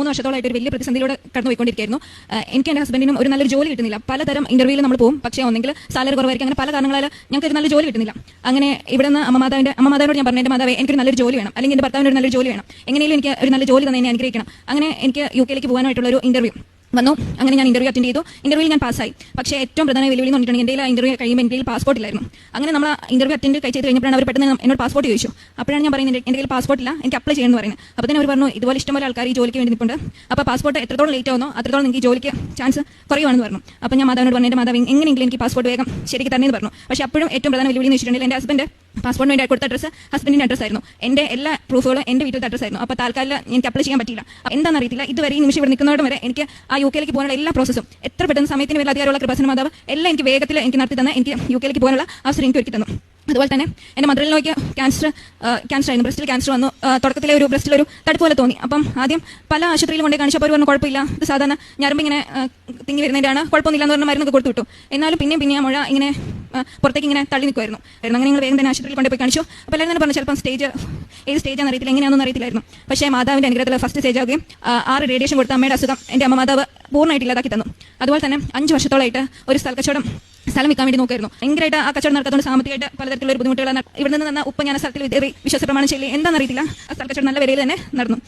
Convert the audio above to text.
മൂന്ന് വർഷത്തോളമായിട്ട് ഒരു വലിയ പ്രതിസന്ധിയിലൂടെ കടന്നു പോയിക്കൊണ്ടിരിക്കുന്നു ആഹ് എനിക്ക് എന്റെ ഹസ്ബൻഡിനും ഒരു നല്ലൊരു ജോലി കിട്ടുന്നില്ല. പലതരം ഇന്റർവ്യൂവിൽ നമ്മൾ പോകും. പക്ഷേ ഒന്നെങ്കിൽ സാലറി കുറവായിരിക്കും. അങ്ങനെ പല കാരണങ്ങളാൽ ഞങ്ങൾക്ക് ഒരു നല്ല ജോലി കിട്ടുന്നില്ല. അങ്ങനെ ഇവിടെ നിന്ന് അമ്മമാതാവിന്റെ അമ്മമാതാവിനോട് ഞാൻ പറഞ്ഞു എന്റെ മാതാവേ എനിക്കൊരു നല്ലൊരു ജോലി വേണം. അല്ലെങ്കിൽ എന്റെ ഭർത്താവിന് ഒരു നല്ലൊരു ജോലി വേണം. എങ്ങനെയും എനിക്ക് ഒരു നല്ല ജോലി തന്നെ എന്നെ അനുഗ്രഹിക്കണം. അങ്ങനെ എനിക്ക് യു കെയിലേക്ക് പോകാനായിട്ടുള്ള ഒരു ഇന്റർവ്യൂ വന്നു. അങ്ങനെ ഞാൻ ഇന്റർവ്യൂ അറ്റൻഡ് ചെയ്തു. ഇന്റർവ്യൂവിൽ ഞാൻ പാസ്സായി. പക്ഷേ ഏറ്റവും പ്രധാന വെല്ലുവിളി എന്ന് പറഞ്ഞിട്ടുണ്ടെങ്കിൽ എന്റെ ഇന്റർവ്യൂ കഴിയുമ്പോൾ എന്റെ പാസ്പോർട്ട് ഇല്ലായിരുന്നു. അങ്ങനെ നമ്മൾ ഇന്റർവ്യൂ അറ്റൻഡ് ചെയ്ത് കഴിഞ്ഞപ്പോഴാണ് അവർ പെട്ടെന്ന് എന്നോട് പാസ്പോർട്ട് ചോദിച്ചു. അപ്പോഴാണ് ഞാൻ പറയുന്നത് എന്റെ കയ്യിൽ പാസ്പോർട്ട് ഇല്ല എനിക്ക് അപ്ലൈ ചെയ്യുന്നു പറയുന്നത്. അപ്പോൾ തന്നെ അവർ പറഞ്ഞു ഇതുപോലെ ഇഷ്ടംപോലെ ആൾക്കാർ ഈ ജോലിക്ക് വേണ്ടി നിൽപ്പുണ്ട്. അപ്പോൾ പാസ്പോർട്ട് എത്രത്തോളം ലേറ്റ് ആവുന്നോ അത്രത്തോളം എനിക്ക് ജോലിക്ക് ചാൻസ് കുറയുവാണെന്ന് പറഞ്ഞു. അപ്പോൾ ഞാൻ മാതാവിനോട് പറഞ്ഞു എന്റെ മാതാവ് എങ്ങനെയെങ്കിലും എനിക്ക് പാസ്പോർട്ട് വേഗം ശരിക്ക് തന്നെയെന്ന് പറഞ്ഞു. പക്ഷേ അപ്പോഴും ഏറ്റവും പ്രധാന വെല്ലുവിളി എന്ന് വെച്ചിട്ടുണ്ടെങ്കിൽ എന്റെ ഹസ്ബൻഡ് പാസ്പോർട്ടിന് വേണ്ടി കൊടുത്ത അഡ്രസ് ഹസ്ബൻഡിന്റെ അഡ്രസ് ആയിരുന്നു. എന്റെ എല്ലാ പ്രൂഫുകളും എന്റെ വീട്ടിലത്തെ അഡ്രസ് ആയിരുന്നു. അപ്പോൾ താൽക്കാലം എനിക്ക് അപ്ലൈ ചെയ്യാൻ പറ്റില്ല എന്താണെന്ന് അറിയത്തില്ല ഇതുവരെ ഈ നിമിഷം ഇവിടെ നിൽക്കുന്നതോടെ വരെ എനിക്ക് ആ യു കെയിലേക്ക് പോകാനുള്ള എല്ലാ പ്രോസസ്സും എത്ര പെട്ടെന്ന് സമയത്തിന് വലിയ അധികാരമുള്ള കൃപാസന മാതാവ് എല്ലാം എനിക്ക് വേഗത്തിൽ എനിക്ക് നടത്തി തന്ന എനിക്ക് യു കെയിലേക്ക് പോകാനുള്ള അവസരം എനിക്ക് ഒരുക്കി തന്നു. അതുപോലെ തന്നെ എന്റെ മദറിലേക്ക് ക്യാൻസർ ക്യാൻസർ ആയിരുന്നു. ബ്രസ്റ്റിൽ ക്യാൻസർ വന്നു. തുടക്കത്തിലെ ഒരു ബ്രസ്റ്റിൽ ഒരു തടുപ്പ് പോലെ തോന്നി. അപ്പം ആദ്യം പല ആശുപത്രിയിലും കൊണ്ടേ കാണിച്ചപ്പോൾ പറഞ്ഞു കുഴപ്പമില്ല. ഇത് സാധാരണ ഞരമ്പ് ഇങ്ങനെ തിങ്ങി വരുന്നതിന്റെയാണ് കുഴപ്പമൊന്നുമില്ല എന്ന് പറഞ്ഞ മരുന്നൊക്കെ കൊടുത്തു വിട്ടു. എന്നാലും പിന്നെയും പിന്നെ മുഴ ഇങ്ങനെ പുറത്തേക്ക് ഇങ്ങനെ തള്ളി നിൽക്കുമായിരുന്നു അങ്ങനെ ഞങ്ങൾ വേഗം തന്നെ ആശുപത്രിയിൽ കൊണ്ടുപോയി കാണിച്ചു. അപ്പോൾ എല്ലാവരും തന്നെ പറഞ്ഞു ചിലപ്പം സ്റ്റേജ് ഏത് സ്റ്റേജാണെന്ന് അറിയത്തില്ല എങ്ങനെയാണെന്ന് അറിയത്തില്ലായിരുന്നു. പക്ഷേ മാതാവിന്റെ അനുഗ്രഹത്തിൽ ഫസ്റ്റ് സ്റ്റേജ് ആവുകയും ആറ് റേഡിയേഷൻ കൊടുത്ത അമ്മയുടെ അസുഖം എന്റെ അമ്മ മാതാവ് പൂർണമായിട്ട് ഇല്ലാതാക്കി തന്നു. അതുപോലെ തന്നെ അഞ്ച് വർഷത്തോളമായിട്ട് ഒരു സ്ഥലക്കച്ചവടം സ്ഥലം വിൽക്കാൻ വേണ്ടി നോക്കായിരുന്നു ഭയങ്കരമായിട്ട് ആ കച്ചവടം നടത്തുന്നത് സാമ്പത്തികമായിട്ട് പലതരത്തിലുള്ള ബുദ്ധിമുട്ടുകളാണ് ഇവിടെ നിന്ന് തന്ന ഉപ്പ ഞാൻ ആ സ്ഥലത്തിൽ വിശ്വസപ്രമാണം ചെയ്യില്ല എന്താണെന്ന് അറിയത്തില്ല. ആ സ്ഥലക്കച്ചവടം നല്ല വിലയിൽ തന്നെ നടന്നു.